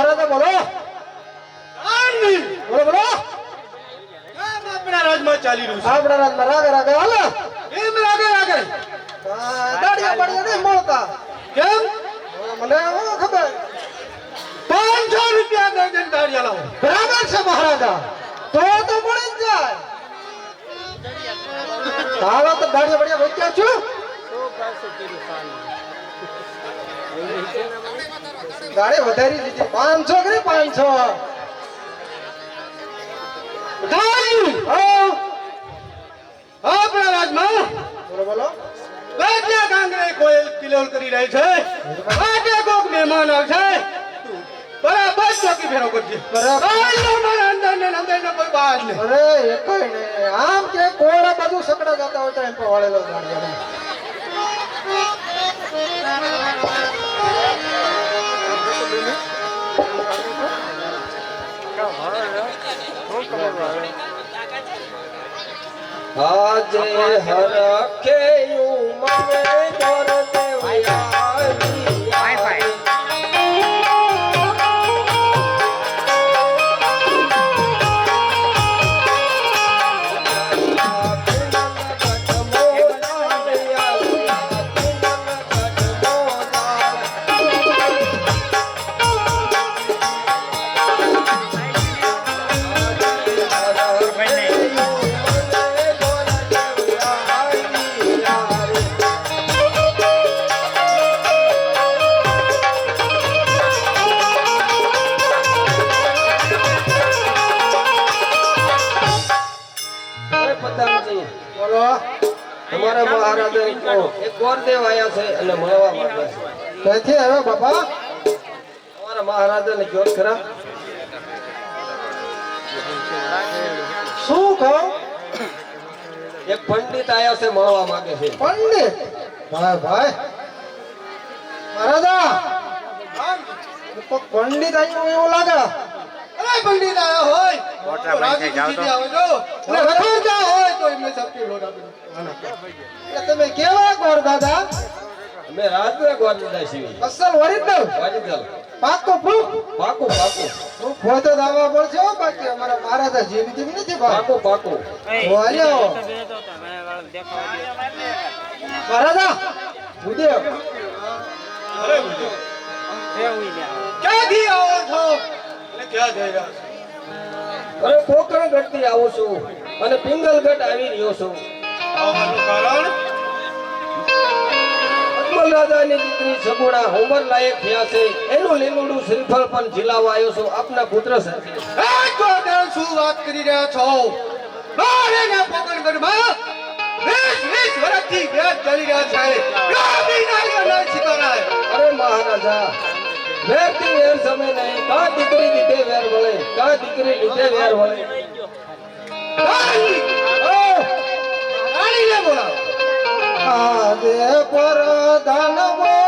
મારે બોલો. બોલો બોલો. રાજમાં ચાલી રહ્યું છે? રાજમાં રાગે રાગે હાલે. એમ રાગે રાગે. દાડિયા પડ્યા નહીં મળતા કેમ? મને હું ખબર? પાંચસો રૂપિયા દર્જન દાડિયા લાવો. બરાબર છે મહારાજા. તો તો મળી જ જાય. તો દાડિયા પડ્યા વેચ્યા છું. ગાડી વધારી દીધી. પાંચસો કે પાંચસો? આમ કે કોળા બધું બોલો જતા હોય કાંગરે એમ કિલોલ કરી આજે હરખે ઉમરે અમારા મહારાજા એક ગોરદેવ આયા છે અને મળવા માંગે છે. ક્યાંથી આવ્યો બાપા? અમારા મહારાજાને જોત ખરા. શું કહો? એક પંડિત આયા છે મળવા માંગે છે. પંડિત? ભાઈ ભાઈ. મહારાજા! તો પંડિત આવ્યું એવું લાગે. અરે પંડિત આયા હોય. તો રાજી ખુશીથી આવે જો અને રખડતા હોય તો એમને સબકે લોટ આપી એટલે તમે કેવા ગોર દાદા? અમે રાજના ગોરદાદા છીએ અસલ ઓરિજિનલ? વાજીદલ પાકો પ્રૂફ પાકું પાકું. પ્રૂફ હોય તો દાવા પડશે હો, બાકી અમારા મહારાજા જીવ જીવ નથી ભાઈ. પાકું પાકું. વાલ્યો મહારાજા! ઉદય અરે ગુરુદેવ. ક્યાંથી આવો છો? ક્યાં જઈ રહ્યા છો. અરે પોકરણ ગઢથી આવું છું અને પિંગલગઢ આવી રહ્યો છું. આવવાનું કારણ? અકબર રાજાની દીકરી સગુણા ઉંમર લાયક થયા છે. એનું લીલુડું શ્રીફળ પણ ઝીલાવા આવ્યો છું. આપના પુત્ર સાથે. શું વાત કરી રહ્યા છો? મારે ના વીસ વીસ વર્ષથી વેદ ચાલી રહ્યા છે. અરે મહારાજા વેરથી વેર સમય નહીં. કા દીકરી લીધે વેર વળે કા દીકરી લીધે વેર વળે. રાણી! ને બોલાવો આજે પર દાનવો